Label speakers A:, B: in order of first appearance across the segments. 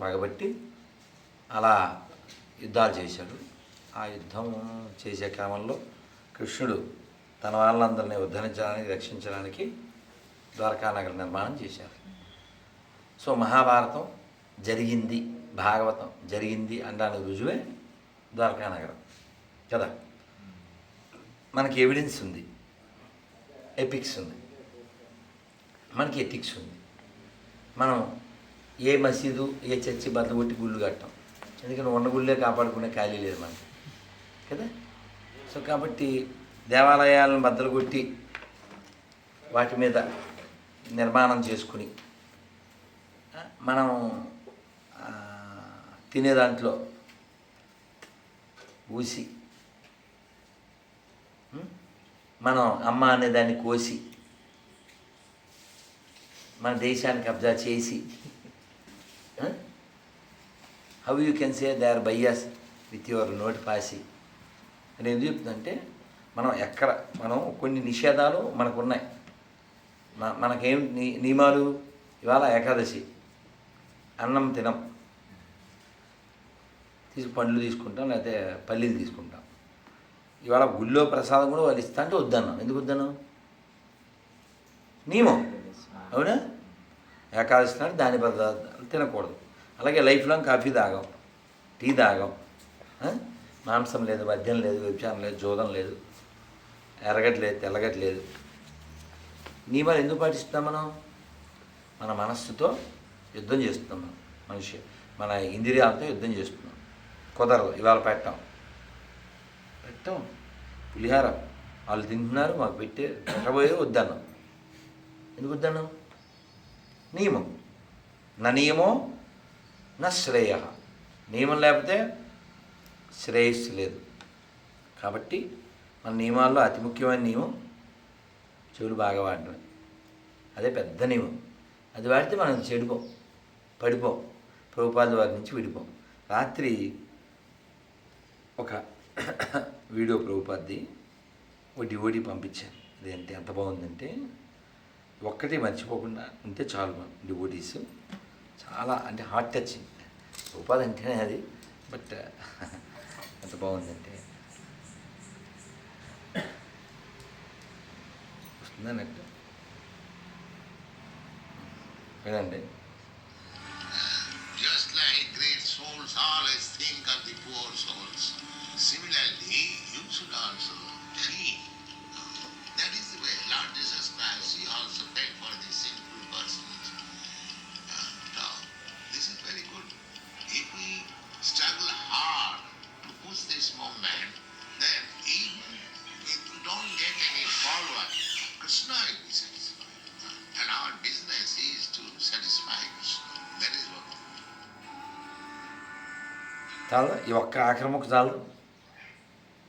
A: పగబట్టి అలా యుద్ధాలు చేశాడు. ఆ యుద్ధం చేసే క్రమంలో కృష్ణుడు తన వాళ్ళందరినీ ఉద్ధరించడానికి రక్షించడానికి ద్వారకానగర నిర్మాణం చేశారు. సో మహాభారతం జరిగింది భాగవతం జరిగింది అనడానికి రుజువే ద్వారకానగరం కదా. మనకి ఎవిడెన్స్ ఉంది ఎపిక్స్ ఉంది మనకి ఎథిక్స్ ఉంది. మనం ఏ మసీదు ఏ చర్చి బద్దలు కొట్టి గుళ్ళు కట్టాం. ఎందుకంటే ఉన్న గుళ్ళే కాపాడుకునే ఖాళీ లేదు మనకి. కదా? సో కాబట్టి దేవాలయాలను బద్దలు కొట్టి వాటి మీద నిర్మాణం చేసుకుని మనం తినే దాంట్లో ఊసి మనం అమ్మ అనే దాన్ని కోసి మన దేశాన్ని కబ్జా చేసి how you can say they are bias with your నోటి పాసి అని ఎందుకు చెప్తుందంటే మనం ఎక్కడ మనం కొన్ని నిషేధాలు మనకు ఉన్నాయి మనకేం నియమాలు? ఇవాళ ఏకాదశి. అన్నం తినం. తీసి పండ్లు తీసుకుంటాం లేకపోతే పల్లీలు తీసుకుంటాం. ఇవాళ గుళ్ళో ప్రసాదం కూడా వాళ్ళు ఇస్తా అంటే వద్దన్నాం. ఎందుకు వద్దన్నాం? నియమం. అవునా? ఏకాదశి నాడు దాని పదార్థాలు తినకూడదు. అలాగే లైఫ్ లాంగ్ కాఫీ తాగాం టీ తాగాం. మాంసం లేదు మద్యం లేదు వ్యభిచారం లేదు జోదం లేదు. ఎరగట్లేదు లేదు నియమాలు ఎందుకు పాటిస్తున్నాం మనం? మన మనస్సుతో యుద్ధం చేస్తున్నాం మనం మనిషి. మన ఇంద్రియాలతో యుద్ధం చేస్తున్నాం. కుదరదు ఇవాళ పెట్టాం. పెట్టాం. పులిహార. వాళ్ళు తింటున్నారు మాకు పెట్టి పెట్టబోయే వద్దన్నాం ఎందుకు వద్దన్నాం నియమం. నా నియమం నా శ్రేయ. నియమం లేకపోతే శ్రేయస్సు లేదు. కాబట్టి మన నియమాల్లో అతి ముఖ్యమైన నియమం చెవులు బాగా వాడటమే. అదే పెద్ద నియమం. అది వాడితే మనం చెడిపోం పడిపోం ప్రభుపాద వారి నుంచి విడిపోం. రాత్రి ఒక వీడియో ప్రభుపాద్ది ఒక డివోడి పంపించాను అదేంటి ఎంత బాగుందంటే ఒక్కటి మర్చిపోకుండా ఉంటే చాలు డివోటీస్ చాలా అంటే హార్ట్ టచింగ్ ఉపాధి అంటేనే అది బట్ ఎంత బాగుందంటే వస్తుందా నెట్ వినండి
B: Just like great souls always think of the poor souls, similarly, you should also feel. That is the way Lord Jesus Christ, He also prayed for the sinful
A: చాలు ఈ ఒక్క ఆఖరి ముక్క చాలు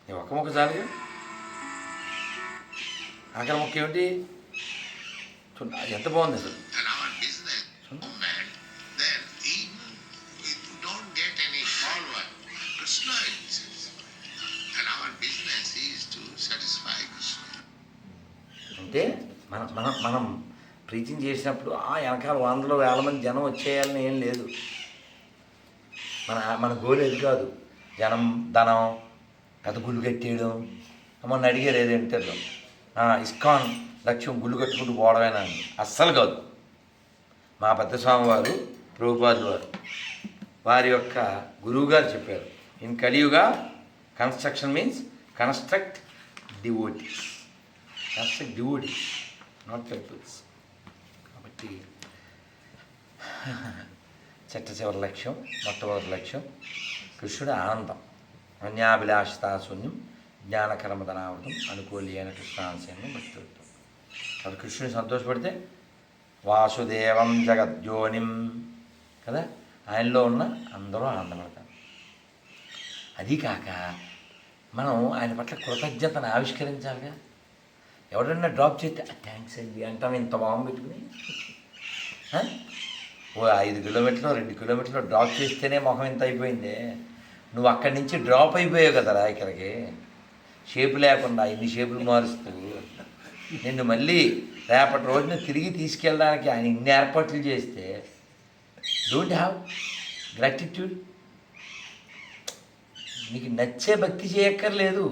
A: ఈ ఒక్క ముక్క చాలు ఆఖరి ముక్క ఏమిటి? ఎంత బాగుంది అసలు. అంటే మనం మనం మనం ప్రీతిని చేసినప్పుడు ఆ వెనకాల వందలు వేల మంది జనం వచ్చేయాలని ఏం లేదు. మన మన గోల్ అది కాదు. జనం ధనం పెద్ద గుళ్ళు కట్టేయడం. మొన్న అడిగారు ఏదో ఇస్కాన్ లక్ష్యం గుళ్ళు కట్టుకుంటూ పోవడమేనా అని. అస్సలు కాదు. మా పెద్దస్వామి వారు ప్రభుపాదులు వారు. వారి యొక్క గురువుగారు చెప్పారు. In Kaliyuga construction means construct devotees construct devotees not temples కాబట్టి చెట్ట చివరి లక్ష్యం మొట్టమొదటి లక్ష్యం కృష్ణుడు ఆనందం అన్యాభిలాషితాశూన్యం జ్ఞానకర్మధనావృతం అనుకూలీయన కృష్ణాంశయం భక్తివృత్వం అది కృష్ణుని సంతోషపడితే వాసుదేవం జగద్యోనిం కదా? ఆయనలో ఉన్న అందరూ ఆనందపడతారు. అది కాక మనం ఆయన పట్ల కృతజ్ఞతను ఆవిష్కరించాలిగా? ఎవడన్నా డ్రాప్ చేస్తే థ్యాంక్స్ అండి అంటాం ఇంత బాగుంది పెట్టుకుని. ఓ ఐదు కిలోమీటర్లు రెండు కిలోమీటర్లు డ్రాప్ చేస్తేనే మొహం ఇంత అయిపోయింది. నువ్వు అక్కడి నుంచి డ్రాప్ అయిపోయావు కదరా ఇక్కడికి షేపు లేకుండా ఇన్ని షేపులు మారుస్తూ నిన్ను మళ్ళీ రేపటి రోజున తిరిగి తీసుకెళ్ళడానికి ఆయన ఇన్ని ఏర్పాట్లు చేస్తే డోంట్ హ్యావ్ గ్రాటిట్యూడ్ నీకు నచ్చే భక్తి చేయక్కర్లేదు.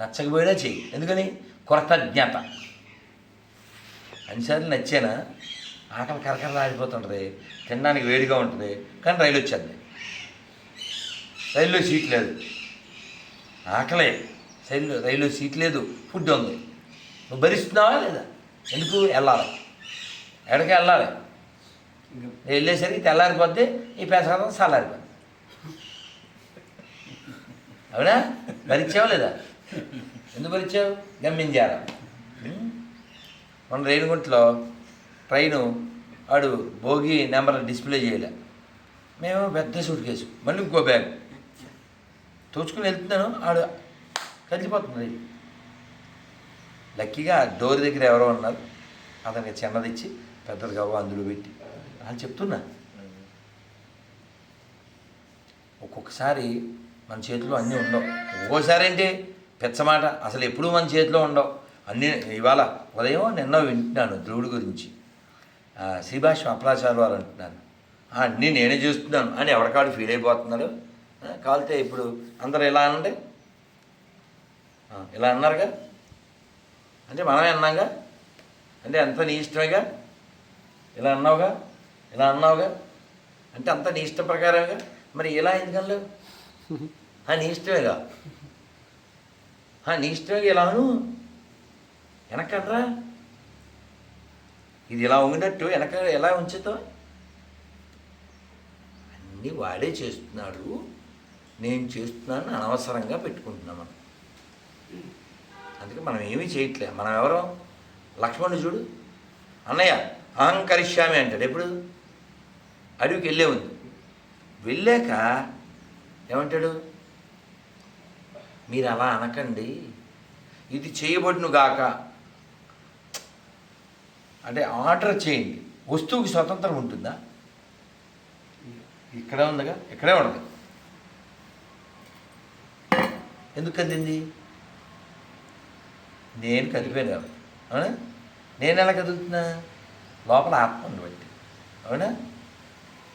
A: నచ్చకపోయినా చేయి ఎందుకని? కృతజ్ఞత అన్నిసార్లు నచ్చేనా? ఆకలి కరకర ఆడిపోతుంటుంది తినడానికి వేడిగా ఉంటుంది. కానీ రైలు వచ్చేది రైల్లో సీట్ లేదు. ఆకలే. రైలు రైల్లో సీట్ లేదు. ఫుడ్ ఉంది. నువ్వు భరిస్తున్నావా లేదా? ఎందుకు వెళ్ళాలి? ఎక్కడికి వెళ్ళాలి? వెళ్ళేసరికి తెల్లారిపోద్ది ఈ పెసరం చల్లారిపోద్ది. అవునా? భరించావా లేదా? ఎందుకు భరించావు? గమ్యించారా మన రేణుగుంటలో ట్రైను వాడు భోగి నెంబర్ డిస్ప్లే చేయలే. మేము పెద్ద సూట్ కేసు. మళ్ళీ ఇంకో బ్యాగ్. తోచుకుని వెళ్తున్నాను ఆడు కలిసిపోతుంది. లక్కీగా డోర్ దగ్గర ఎవరో ఉన్నారు. అతనికి చిన్నది ఇచ్చి పెద్దది కావు అందులో పెట్టి. అని చెప్తున్నా. ఒక్కొక్కసారి మన చేతిలో అన్నీ ఉండవు. ఒక్కోసారి ఏంటి పెచ్చమాట అసలు ఎప్పుడూ మన చేతిలో ఉండవు. అన్నీ ఇవాళ ఉదయం నిన్న వింటున్నాను ధ్రువుడి గురించి. శ్రీభాష్యం అప్లాచారు వారు అంటున్నాను అన్నీ నేనే చూస్తున్నాను అని ఎవరికాడు ఫీల్ అయిపోతున్నారు ఆ, కాలితే ఇప్పుడు అందరూ ఇలా అనండి. ఇలా అన్నారుగా? అంటే మనమే అన్నాగా? అంటే అంత నీ ఇష్టమేగా? ఇలా అన్నావుగా? ఇలా అన్నావుగా? అంటే అంత నీ ఇష్టం ప్రకారంగా మరి ఇలా ఎందుకనలేవు ఆ, నీ ఇష్టమేగా? ఆ, నీ ఇష్టమేగా ఇలా వెనక్కడ్రా? ఇది ఇలా ఉండినట్టు వెనక ఎలా ఉంచుతావు? అన్నీ వాడే చేస్తున్నాడు. నేను చేస్తున్నాను అనవసరంగా పెట్టుకుంటున్నాం మనం. అందుకే మనం ఏమీ చేయట్లే. మనం ఎవరో? లక్ష్మణుడు చూడు. అన్నయ్య అహంకరిష్యామి అంటాడు. ఎప్పుడు? అడవికి వెళ్ళే ఉంది వెళ్ళాక ఏమంటాడు? మీరు అలా అనకండి. ఇది చేయబడును గాక. అంటే ఆర్డర్ చేయండి. వస్తువుకి స్వతంత్రం ఉంటుందా? ఇక్కడే ఉందిగా? ఇక్కడే ఉండదు ఎందుకు కదింది నేను కదిపోయాను కాబట్టి అవునా? నేను ఎలా కదులుతున్నా? లోపల ఆత్మను బట్టి. అవునా?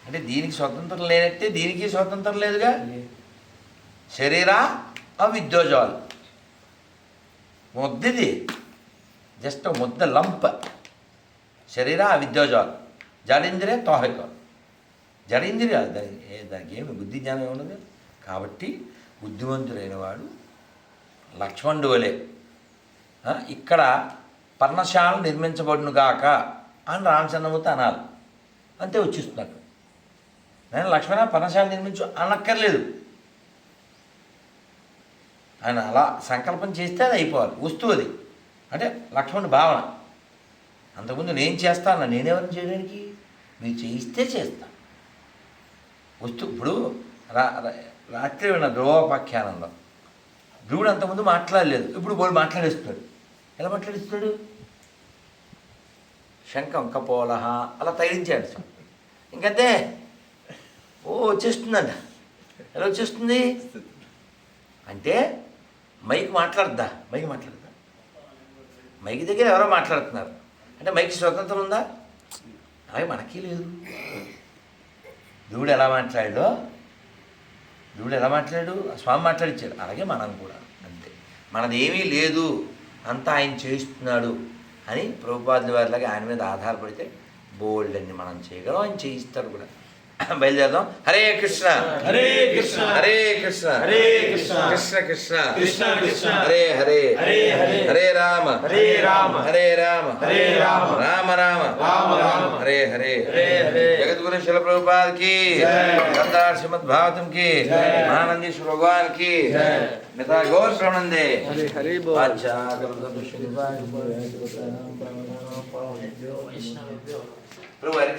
A: అంటే దీనికి స్వతంత్రం లేనట్టే దీనికి స్వతంత్రం లేదుగా? శరీరా అవిద్యోజాలు. ముద్దది. జస్ట్ ముద్ద లంప్. శరీర అవిద్యోజాలు. జడేంద్రియ తోహక జడేంద్రియ దానికి దానికి ఏమి? బుద్ధి జ్ఞానం ఏమున్నది కాబట్టి బుద్ధివంతుడైన వాడు లక్ష్మణుడు వలె ఇక్కడ పర్ణశాల నిర్మించబడును గాక అని రామచంద్రమూర్తి అనాలి అంతే వచ్చిస్తున్నాడు నేను లక్ష్మణ పర్ణశాల నిర్మించు అనక్కర్లేదు. ఆయన అలా సంకల్పం చేస్తే అది అయిపోవాలి. వస్తువు అది. అంటే లక్ష్మణుడి భావన. అంతకుముందు నేను చేస్తాను? నేనెవరిని చేయడానికి? మీరు చేయిస్తే చేస్తా. వస్తు ఇప్పుడు రా రాత్రి విన్న ధ్రువోపాఖ్యానంలో ధ్రువుడు అంతకుముందు మాట్లాడలేదు. ఇప్పుడు పోయి మాట్లాడేస్తున్నాడు. ఎలా మాట్లాడిస్తున్నాడు? శంఖం కపోలహ అలా తగిలించాడు ఇంకంతే. ఓ వచ్చేస్తుందంట. ఎలా వచ్చేస్తుంది? అంటే మైక్ మాట్లాడద్దా? మైక్ మాట్లాడద్దా? మైక్ దగ్గర ఎవరో మాట్లాడుతున్నారు. అంటే మైక్ స్వతంత్రం ఉందా? అవి మనకి లేదు. దేవుడు ఎలా మాట్లాడాడో? దేవుడు ఎలా మాట్లాడు స్వామి మాట్లాడిచ్చాడు. అలాగే మనం కూడా అంతే. మనది ఏమీ లేదు అంతా ఆయన చేయిస్తున్నాడు అని ప్రభుపాదుల వారిలాగా ఆయన మీద ఆధారపడితే బోల్డ్ అన్ని మనం చేయగలం ఆయన చేయిస్తారు కూడా. బయలుదేరదాం హరే కృష్ణ
C: హరే కృష్ణ
A: హరే కృష్ణ
C: హరే కృష్ణ
A: కృష్ణ కృష్ణ
C: కృష్ణ కృష్ణ
A: హరే హరే
C: హరే హరే
A: హరే రామ
C: హరే రామ
A: హరే రామ
C: హరే రామ
A: రామ రామ
C: రామ రామ
A: హరే హరే
C: హరే హరే
A: జగద్గురు శిల ప్రభుపాద్ కి
C: జై.
A: గంధార్ శ్రీమద్ భాగవతం కి
C: జై.
A: మహానందీశ్వర భగవాన్ కి
C: జై.
A: మిగతా గౌర్ ప్రణందే
C: హరి హరి బోల్.
A: ప్రభు హరి